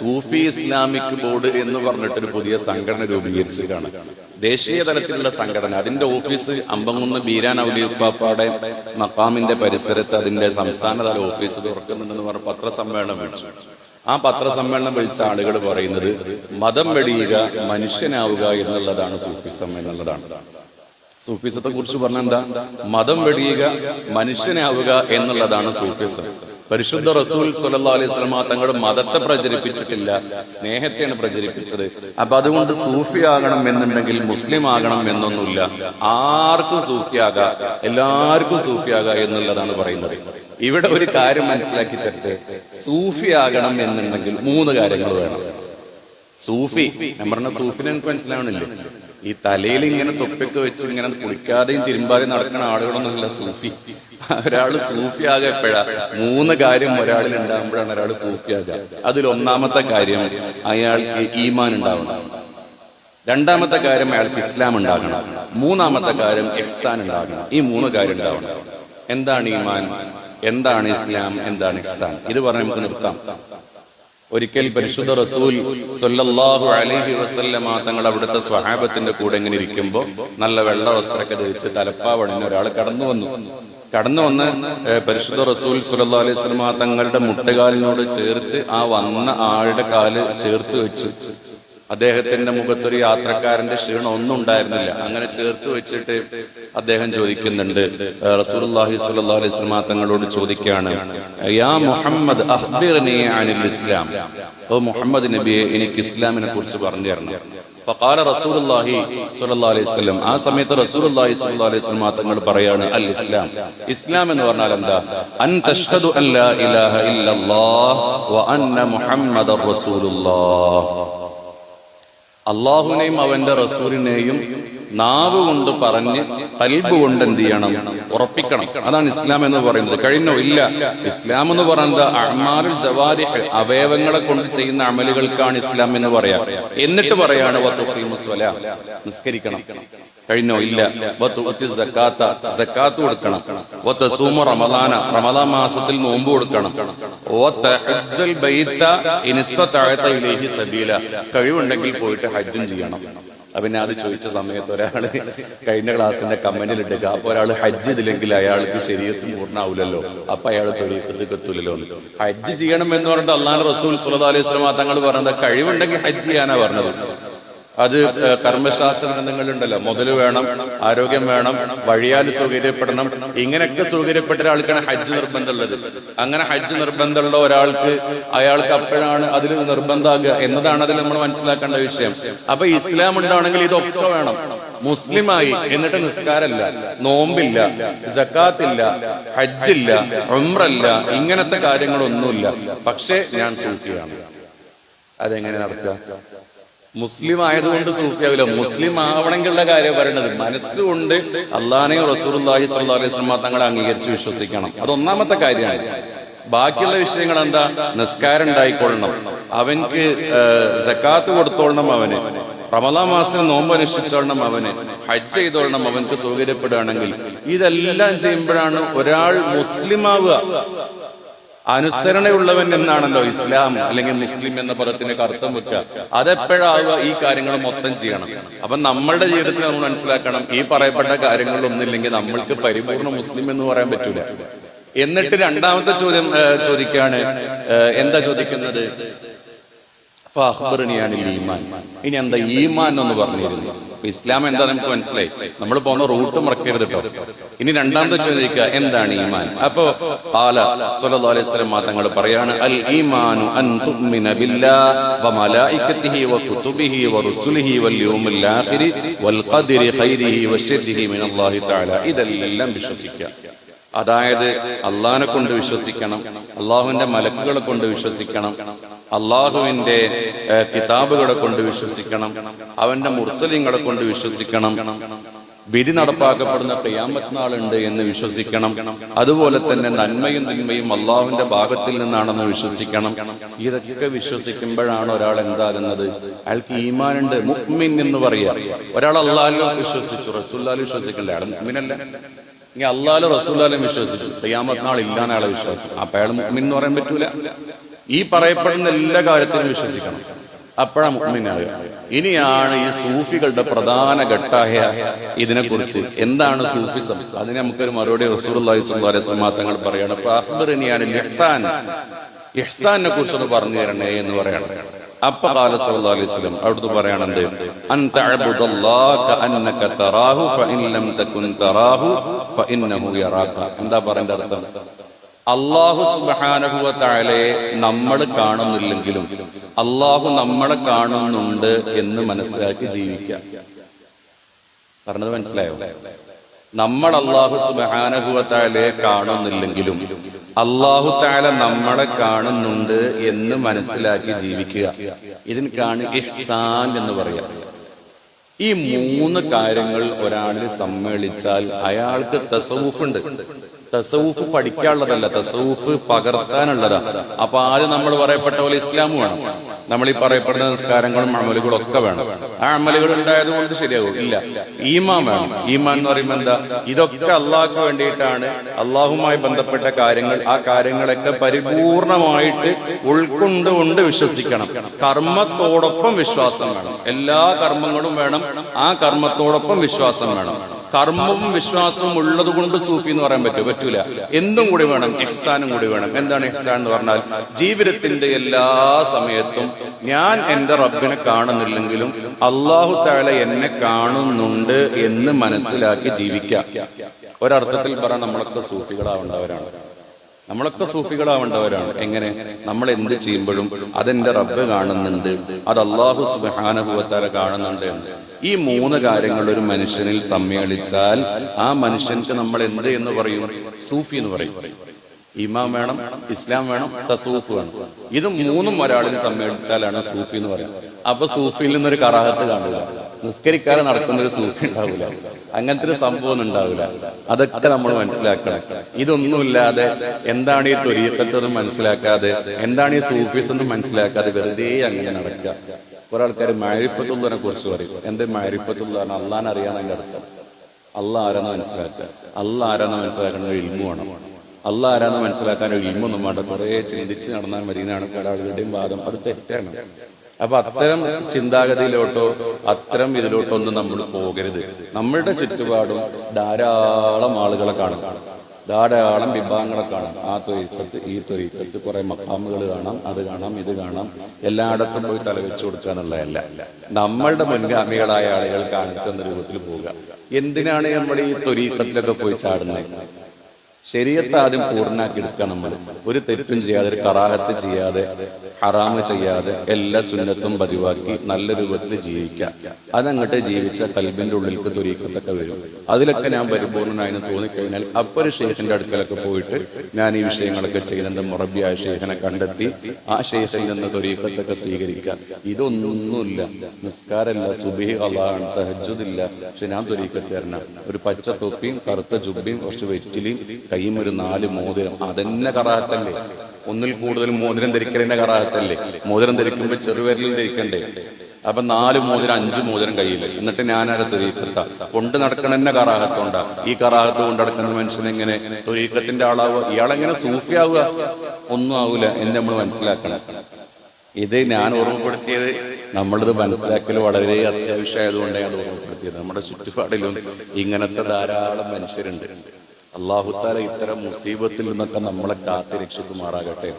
സൂഫി Islamic board എന്ന് പറഞ്ഞിട്ട് ഒരു പുതിയ സംഘടന രൂപീകരിച്ചിട്ടാണ് ദേശീയ തലത്തിലുള്ള സംഘടന. അതിന്റെ ഓഫീസ് അമ്പങ്ങുന്ന് ബീരാൻ ഔലിയുപ്പാപ്പയുടെ മക്കാമിന്റെ പരിസരത്ത് അതിന്റെ സംസ്ഥാനതല ഓഫീസ് തുറക്കുന്നുണ്ടെന്ന് പറഞ്ഞ പത്രസമ്മേളനം വിളിച്ചു. ആ പത്രസമ്മേളനം വിളിച്ച ആളുകൾ പറയുന്നത് മതം വെടിയുക മനുഷ്യനാവുക എന്നുള്ളതാണ് സൂഫിസം എന്നുള്ളതാണ്. സൂഫിസത്തെ കുറിച്ച് പറഞ്ഞ എന്താ? മതം വെടിയുക മനുഷ്യനാവുക എന്നുള്ളതാണ് സൂഫിസം. പരിശുദ്ധ റസൂൽ സല്ലല്ലാഹു അലൈഹി സ്വലമ തങ്ങളുടെ മതത്തെ പ്രചരിപ്പിച്ചിട്ടില്ല സ്നേഹത്തെയാണ് പ്രചരിപ്പിച്ചത്. അപ്പൊ അതുകൊണ്ട് സൂഫി ആകണം എന്നുണ്ടെങ്കിൽ മുസ്ലിം ആകണം എന്നൊന്നുമില്ല. ആർക്കും സൂഫിയാകാം എല്ലാവർക്കും സൂഫിയാകാം എന്നുള്ളതാണ് പറയുന്നത്. ഇവിടെ ഒരു കാര്യം മനസ്സിലാക്കി തരട്ടെ സൂഫി ആകണം എന്നുണ്ടെങ്കിൽ മൂന്ന് കാര്യങ്ങൾ വേണം. സൂഫി ഞാൻ പറഞ്ഞ സൂഫിനെ മനസ്സിലാവണില്ലേ? ഈ തലയിൽ ഇങ്ങനെ തൊപ്പൊക്കെ വെച്ച് ഇങ്ങനെ കുളിക്കാതെയും തിരുമ്പാതെയും നടക്കുന്ന ആളുകളൊന്നുമല്ല സൂഫി. ഒരാൾ സൂഫി ആകെ എപ്പോഴാ? മൂന്ന് കാര്യം ഒരാളിൽ ഉണ്ടാകുമ്പോഴാണ് ഒരാൾ സൂഫി ആകുക. അതിൽ ഒന്നാമത്തെ കാര്യം അയാൾക്ക് ഈമാൻ ഉണ്ടാവണം. രണ്ടാമത്തെ കാര്യം അയാൾക്ക് ഇസ്ലാം ഉണ്ടാകണം. മൂന്നാമത്തെ കാര്യം എഹ്സാൻ ഉണ്ടാകണം. ഈ മൂന്ന് കാര്യം ഉണ്ടാവണം. എന്താണ് ഈമാൻ? എന്താണ് ഇസ്ലാം? എന്താണ് ഇഹ്സാൻ ഇത് പറഞ്ഞ് നമുക്ക് നിർത്താം. ഒരിക്കൽ പരിശുദ്ധ റസൂൽ സൊല്ലാഹു അലഹി വസല്ലമ തങ്ങൾ അവിടുത്തെ സ്വഹാബത്തിന്റെ കൂടെ ഇങ്ങനെ ഇരിക്കുമ്പോൾ നല്ല വെള്ള വസ്ത്രമൊക്കെ ധരിച്ച് തലപ്പാവണിന് ഒരാൾ കടന്നു വന്നു. കടന്നു വന്ന് പരിശുദ്ധ റസൂൽ സല്ലല്ലാഹു അലൈഹി വസല്ലമ തങ്ങളുടെ മുട്ടുകാലിനോട് ചേർത്ത് ആ വന്ന ആളുടെ കാൽ ചേർത്ത് വെച്ചു അദ്ദേഹത്തിന്റെ മുഖത്തൊരു യാത്രക്കാരന്റെ ക്ഷീണം ഒന്നും ഉണ്ടായിരുന്നില്ല. അങ്ങനെ ചേർത്ത് വെച്ചിട്ട് അദ്ദേഹം ചോദിക്കുന്നുണ്ട് റസൂലുള്ളാഹി സ്വല്ലല്ലാഹു അലൈഹി വസല്ലം തങ്ങളോട് ചോദിക്കുകയാണ് യാ മുഹമ്മദ് അഖ്ബിർനി അനിൽ ഇസ്ലാം. ഓ മുഹമ്മദ് നബിയെ എനിക്ക് ഇസ്ലാമിനെ കുറിച്ച് പറഞ്ഞു തരണം. ഫഖാല റസൂലുള്ളാഹി സ്വല്ലല്ലാഹു അലൈഹി വസല്ലം ആ സമയത്ത് റസൂലുള്ളാഹി സ്വല്ലല്ലാഹു അലൈഹി വസല്ലം തങ്ങൾ പറയാണ് അൽ ഇസ്ലാം. ഇസ്ലാം എന്ന് പറഞ്ഞാൽ എന്താ? അൻ തഷ്ഹദു അൻ ഇലാഹ ഇല്ലല്ലാഹ് വ അന്ന മുഹമ്മദർ റസൂലുള്ളാഹ്. അള്ളാഹുവിനെയും അവന്റെ റസൂലിനെയും നാവ് കൊണ്ട് പറഞ്ഞ് കൽബ് കൊണ്ട് എന്ത് ചെയ്യണം? ഉറപ്പിക്കണം. അതാണ് ഇസ്ലാം എന്ന് പറയുന്നത്. കഴിഞ്ഞോ? ഇല്ല. ഇസ്ലാം എന്ന് പറയുന്നത് അഹ്മാറുൽ ജവാരി അവയവങ്ങളെ കൊണ്ട് ചെയ്യുന്ന അമലുകൾക്കാണ് ഇസ്ലാം എന്ന് പറയാം. എന്നിട്ട് പറയാണ്. നിസ്കരിക്കണം. കഴിഞ്ഞോ? ഇല്ല. സക്കാത്ത കൊടുക്കണം. സൂമ റമദാന. റമദാൻ മാസത്തിൽ നോമ്പ് കൊടുക്കണം. കഴിവുണ്ടെങ്കിൽ പോയിട്ട് ഹജ്ജും ചെയ്യണം. പിന്നെ അത് ചോദിച്ച സമയത്ത് ഒരാൾ കഴിഞ്ഞ ക്ലാസ്സിന്റെ കമന്റിൽ ഇട്ടേക്ക് അപ്പൊ ഒരാൾ ഹജ്ജ് ചെയ്തില്ലെങ്കിൽ അയാൾക്ക് ശരീരത്തിൽ പൂർണാവൂലല്ലോ. അപ്പൊ അയാൾ തൊഴിയത്തേക്ക് എത്തൂലല്ലോ ഹജ്ജ് ചെയ്യണം എന്ന് പറഞ്ഞിട്ട് അള്ളാഹ് റസൂൽ സുലതാ അലൈഹി സ്വലാം തങ്ങൾ പറഞ്ഞത് കഴിവുണ്ടെങ്കിൽ ഹജ്ജ് ചെയ്യാനാ പറഞ്ഞത്. അത് കർമ്മശാസ്ത്ര ഗ്രന്ഥങ്ങളുണ്ടല്ലോ മുതൽ വേണം ആരോഗ്യം വേണം വഴിയാൽ സൗകര്യപ്പെടണം. ഇങ്ങനെയൊക്കെ സൗകര്യപ്പെട്ട ഒരാൾക്കാണ് ഹജ്ജ് നിർബന്ധമുള്ളത്. അങ്ങനെ ഹജ്ജ് നിർബന്ധമുള്ള ഒരാൾക്ക് അയാൾക്ക് അപ്പോഴാണ് അതിൽ നിർബന്ധമാകുക എന്നതാണ് അതിൽ നമ്മൾ മനസ്സിലാക്കേണ്ട വിഷയം. അപ്പൊ ഇസ്ലാം ഉണ്ടാണെങ്കിൽ ഇതൊക്കെ വേണം. മുസ്ലിമായി എന്നിട്ട് നിസ്കാരമില്ല നോമ്പില്ല ജക്കാത്തില്ല ഹജ്ജില്ല ഒമ്രല്ല ഇങ്ങനത്തെ കാര്യങ്ങളൊന്നുമില്ല. പക്ഷേ ഞാൻ സൂചിയാണ് അതെങ്ങനെ നടക്കുക മുസ്ലിം ആയതുകൊണ്ട് സൂഫിയാവില്ല. മുസ്ലിം ആവണമെങ്കിലുള്ള കാര്യം പറയണത് മനസ്സുകൊണ്ട് അള്ളാനെയും റസൂർല്ലാഹി സ്വല്ലാ അലൈഹി സ്വലാ തങ്ങളെ അംഗീകരിച്ച് വിശ്വസിക്കണം. അത് ഒന്നാമത്തെ കാര്യമാണ്. ബാക്കിയുള്ള വിഷയങ്ങൾ എന്താ നിസ്കാരം ഉണ്ടായിക്കൊള്ളണം. അവൻക്ക് സക്കാത്ത് കൊടുത്തോളണം അവന്. റമദാ മാസം നോമ്പ് അനുഷ്ഠിച്ചോളണം അവന്. ഹജ്ജ് ചെയ്തോളണം അവൻക്ക് സൗകര്യപ്പെടുകയാണെങ്കിൽ. ഇതെല്ലാം ചെയ്യുമ്പോഴാണ് ഒരാൾ മുസ്ലിം ആവുക അനുസരണയുള്ളവൻ എന്നാണല്ലോ ഇസ്ലാം അല്ലെങ്കിൽ മുസ്ലിം എന്ന പദത്തിന്റെ അർത്ഥം വെക്കുക. അതെപ്പോഴാവുക ഈ കാര്യങ്ങൾ മൊത്തം ചെയ്യണം. അപ്പൊ നമ്മളുടെ ജീവിതത്തിൽ നമ്മൾ മനസ്സിലാക്കണം ഈ പറയപ്പെട്ട കാര്യങ്ങളൊന്നില്ലെങ്കിൽ നമ്മൾക്ക് പരിപൂർണ മുസ്ലിം എന്ന് പറയാൻ പറ്റൂല. എന്നിട്ട് രണ്ടാമത്തെ ചോദ്യം ചോദിക്കുകയാണ് എന്താ ചോദിക്കുന്നത്? ഈമാൻ. ഇനി എന്താ ഈമാൻ എന്ന് പറഞ്ഞിരുന്നു ഇസ്ലാം എന്താ നമുക്ക് മനസ്സിലായി? നമ്മൾ പോകുന്ന റൂട്ട് മറക്കരുത് കേട്ടോ ഇനി രണ്ടാമത്തെ ചോദിക്കുക എന്താണ് ഈമാൻ? അപ്പോ ആല സല്ലല്ലാഹു അലൈഹി വസല്ലം പറയാണ് അൽ ഈമാനു അൻ വൽ യൗമിൽ ആഖിരി വൽ ഖൈരിഹി തആല. ഇതെല്ലാം വിശ്വസിക്കുക. അതായത് അള്ളാഹിനെ കൊണ്ട് വിശ്വസിക്കണം അള്ളാഹുവിന്റെ മലക്കുകളെ കൊണ്ട് വിശ്വസിക്കണം അള്ളാഹുവിന്റെ കിതാബുകളെ കൊണ്ട് വിശ്വസിക്കണം അവന്റെ മുർസലിങ്ങളെ കൊണ്ട് വിശ്വസിക്കണം. വിധി നടപ്പാക്കപ്പെടുന്ന ഖിയാമത്ത് നാളുണ്ട് എന്ന് വിശ്വസിക്കണം. അതുപോലെ തന്നെ നന്മയും തിന്മയും അള്ളാഹുവിന്റെ ഭാഗത്തിൽ നിന്നാണെന്ന് വിശ്വസിക്കണം. ഇതൊക്കെ വിശ്വസിക്കുമ്പോഴാണ് ഒരാൾ എന്താകുന്നത്? അയാൾക്ക് ഈമാനുണ്ട്. മുക്മിൻ എന്ന് പറയാ. ഒരാൾ അള്ളാഹിലും വിശ്വസിച്ചു. റസൂല്ലാൽ വിശ്വസിക്കണ്ടേ? അയാൾ മുഹ്മിനല്ല ഇനി അള്ളാലും റസൂലാലും വിശ്വസിച്ചു. ഖിയാമത്ത് നാൾ ഇല്ലാന്ന് അയാളെ വിശ്വാസം അപ്പൊ അയാൾ മുഅ്മിൻ എന്ന് പറയാൻ പറ്റൂല. ഈ പറയപ്പെടുന്ന എല്ലാ കാര്യത്തിലും വിശ്വസിക്കണം. അപ്പോഴാണ് മുഅ്മിനാകുക ഇനിയാണ് ഈ സൂഫികളുടെ പ്രധാന ഘട്ടായ ഇതിനെക്കുറിച്ച്. എന്താണ് സൂഫിസം? അതിന് നമുക്കൊരു മറുപടി റസൂലുള്ളാഹി സമാധാനങ്ങൾ പറയാണ്. അപ്പൊ അഖ്ബറിനിയാണ് ഇഹ്സാൻ. ഇഹ്സാനെ കുറിച്ചൊന്ന് പറഞ്ഞു തരണേ എന്ന് പറയണം. അപ്പൊ കാല സല്ലല്ലാഹു അലൈഹി വസല്ലം അവിടുന്ന് പറയാണെന്ത് അൻ തറാഹു ഫഇൻ ലം തകുൻ തറാഹു ഫഇന്നഹു യറാക. എന്താ പറയേണ്ട അർത്ഥം? അള്ളാഹു സുബാനഹുവ താഴെ നമ്മൾ കാണുന്നില്ലെങ്കിലും അള്ളാഹു നമ്മളെ കാണുന്നുണ്ട് എന്ന് മനസ്സിലാക്കി ജീവിക്കാം പറഞ്ഞത് മനസ്സിലായോ? നമ്മൾ അള്ളാഹു സുബാനഹുവ താഴെ കാണുന്നില്ലെങ്കിലും അള്ളാഹു താല നമ്മളെ കാണുന്നുണ്ട് എന്ന് മനസ്സിലാക്കി ജീവിക്കുക. ഇതിന് കാണുക ഇഹ്സാൻ എന്ന് പറയാം. ഈ മൂന്ന് കാര്യങ്ങൾ ഒരാളിൽ സമ്മേളിച്ചാൽ അയാൾക്ക് തസവൂഫുണ്ട് തസവൂഫ് പഠിക്കാനുള്ളതല്ല തസവൂഫ് പകർത്താനുള്ളതാ അപ്പൊ ആദ്യം നമ്മൾ പറയപ്പെട്ട പോലെ ഇസ്ലാമു വേണം നമ്മൾ ഈ പറയപ്പെടുന്ന നിസ്കാരങ്ങളും അമലുകളും ഒക്കെ വേണം. ആ അമലുകൾ ഉണ്ടായത് കൊണ്ട് ശരിയാകും ഇല്ല. ഈമാൻ വേണം. ഈമാൻ എന്ന് പറയുമ്പോൾ എന്താ? ഇതൊക്കെ അള്ളാഹ്ക്ക് വേണ്ടിയിട്ടാണ് അള്ളാഹുമായി ബന്ധപ്പെട്ട കാര്യങ്ങൾ. ആ കാര്യങ്ങളൊക്കെ പരിപൂർണമായിട്ട് ഉൾക്കൊണ്ടുകൊണ്ട് വിശ്വസിക്കണം. കർമ്മത്തോടൊപ്പം വിശ്വാസം വേണം. എല്ലാ കർമ്മങ്ങളും വേണം. ആ കർമ്മത്തോടൊപ്പം വിശ്വാസം വേണം. കർമ്മവും വിശ്വാസവും ഉള്ളത് കൊണ്ട് സൂഫി എന്ന് പറയാൻ പറ്റുമോ പറ്റൂല. എന്തും കൂടി വേണം എഹ്സാനും കൂടി വേണം. എന്താണ് എഹ്സാൻ എന്ന് പറഞ്ഞാൽ ജീവിതത്തിന്റെ എല്ലാ സമയത്തും ഞാൻ എന്റെ റബ്ബിനെ കാണുന്നില്ലെങ്കിലും അള്ളാഹു താല എന്നെ കാണുന്നുണ്ട് എന്ന് മനസ്സിലാക്കി ജീവിക്കാം. ഒരർത്ഥത്തിൽ പറയാൻ നമ്മളൊക്കെ സൂഫികളാവേണ്ടവരാണ്. നമ്മളൊക്കെ സൂഫികളാവേണ്ടവരാണ്. എങ്ങനെ? നമ്മൾ എന്ത് ചെയ്യുമ്പോഴും അതെന്റെ റബ്ബ് കാണുന്നുണ്ട് അത് അള്ളാഹു സുബാനുഭവത്താല കാണുന്നുണ്ട് ഈ മൂന്ന് കാര്യങ്ങൾ ഒരു മനുഷ്യനിൽ സമ്മേളിച്ചാൽ ആ മനുഷ്യൻക്ക് നമ്മൾ എന്ത് എന്ന് പറയും? സൂഫി എന്ന് പറയും. ഇമാം വേണം ഇസ്ലാം വേണം തസൂഫ് വേണം. ഇത് മൂന്നും ഒരാളിൽ സമ്മേളിച്ചാലാണ് സൂഫി എന്ന് പറയുന്നത്. അപ്പൊ സൂഫിയിൽ നിന്നൊരു കറാഹത്ത് കാണുക നിസ്കരിക്കാതെ നടക്കുന്ന ഒരു സൂഫി ഉണ്ടാവില്ല അങ്ങനത്തെ ഒരു സംഭവം ഉണ്ടാവില്ല അതൊക്കെ നമ്മൾ മനസ്സിലാക്കണം. ഇതൊന്നുമില്ലാതെ എന്താണ് ഈ തൊരീക്കത്തെന്ന് മനസ്സിലാക്കാതെ എന്താണ് ഈ സൂഫീസ് എന്ന് മനസ്സിലാക്കാതെ വെറുതെ അങ്ങനെ നടക്കുക. കുറെ ആൾക്കാർ മാരിപ്പത്തുള്ളതിനെ കുറിച്ച് പറയും. എന്റെ മാരിപ്പത്തുള്ള അള്ളാൻ അറിയാൻ അർത്ഥം. അല്ല ആരാന്ന് മനസ്സിലാക്കുക. അല്ല ആരാന്ന് മനസ്സിലാക്കുന്ന ഇൽമു വേണം. അല്ല ആരാന്ന് മനസ്സിലാക്കാൻ ഒരു ഇൽമൊന്നും വേണ്ട. കുറെ ചിന്തിച്ച് നടന്നാൽ മതിയെന്നാണ് ആളുകളുടെയും വാദം. അത് തെറ്റാണ്. അപ്പൊ അത്തരം ചിന്താഗതിയിലോട്ടോ അത്തരം ഇതിലോട്ടോ ഒന്നും നമ്മൾ പോകരുത്. നമ്മളുടെ ചുറ്റുപാടും ധാരാളം ആളുകളെ കാണും. ധാരാളം വിഭാഗങ്ങളെ കാണാം. ആ തൊരീക്കത്ത് ഈ തൊരീക്കത്ത് കുറെ മക്കാമുകൾ കാണാം അത് കാണാം ഇത് കാണാം. എല്ലായിടത്തും പോയി തലവെച്ചു കൊടുക്കാനുള്ളതല്ല നമ്മളുടെ മുൻഗാമികളായ ആളുകൾ കാണിച്ചു തന്ന രൂപത്തിൽ പോവുക. എന്തിനാണ് നമ്മൾ ഈ തൊരീക്കത്തിലൊക്കെ പോയി ചാടുന്നത്? ശരീരത്തെ ആദ്യം പൂർണാക്കി എടുക്കണം നമ്മൾ ഒരു തെറ്റും ചെയ്യാതെ ഒരു കറാഹത്ത് ചെയ്യാതെ ഹറാമ് ചെയ്യാതെ എല്ലാ സുന്നത്തും പതിവാക്കി നല്ല രൂപത്തിൽ ജീവിക്കാം അതങ്ങോട്ട് ജീവിച്ച കൽബിന്റെ ഉള്ളിലേക്ക് തൊരീക്കത്തൊക്കെ വരും. അതിലൊക്കെ ഞാൻ പരിപൂർണനായെന്ന് തോന്നിക്കഴിഞ്ഞാൽ അപ്പൊ ഒരു ഷെയ്ഖിന്റെ അടുക്കലൊക്കെ പോയിട്ട് ഞാൻ ഈ വിഷയങ്ങളൊക്കെ ചെയ്യുന്നുണ്ട് മുറബിയായ ഷെയ്ഖിനെ കണ്ടെത്തി ആ ഷെയ്ഖിൽ നിന്ന് തുരീക്കത്തൊക്കെ സ്വീകരിക്കാം ഇതൊന്നുമില്ല. നിസ്കാരമില്ല സുബി അള്ളാഹാണ് തഹജുദില്ല പക്ഷെ ഞാൻ തൊരീക്കത്ത് തരണം ഒരു പച്ച തൊപ്പിയും കറുത്ത ജുബിയും കുറച്ച് വെറ്റിലിയും കയ്യും ഒരു നാല് മോതിരം. അതെന്നെ കറാഹത്തല്ലേ? ഒന്നിൽ കൂടുതൽ മോതിരം ധരിക്കലിന്റെ കറാഹത്തല്ലേ? മോതിരം ധരിക്കുമ്പോൾ ചെറുവിരലിൽ ധരിക്കണ്ടേ? അപ്പൊ നാല് മോതിരം അഞ്ച് മോതിരം കയ്യിൽ എന്നിട്ട് ഞാനവിടെ തൊരീക്കത്ത കൊണ്ട് നടക്കണന്നെ കറാഹത്തുണ്ടാ. ഈ കറാഹത്ത് കൊണ്ട് നടക്കുന്ന മനുഷ്യൻ എങ്ങനെ? തൊരീക്കത്തിന്റെ ആളാവുക. ഇയാളെങ്ങനെ സൂഫിയാവുക? ഒന്നും ആവൂല. എന്ന് നമ്മൾ മനസ്സിലാക്കണം. ഇത് ഞാൻ ഓർമ്മപ്പെടുത്തിയത് നമ്മളിത് മനസ്സിലാക്കൽ വളരെ അത്യാവശ്യമായതുകൊണ്ടാണ് ഓർമ്മപ്പെടുത്തിയത്. നമ്മുടെ ചുറ്റുപാടിലും ഇങ്ങനത്തെ ധാരാളം മനുഷ്യരുണ്ട്. അള്ളാഹുത്താല ഇത്തരം മുസീബത്തിൽ നിന്നൊക്കെ നമ്മളെ കാത്തി രക്ഷിക്കുമാറാകട്ടെ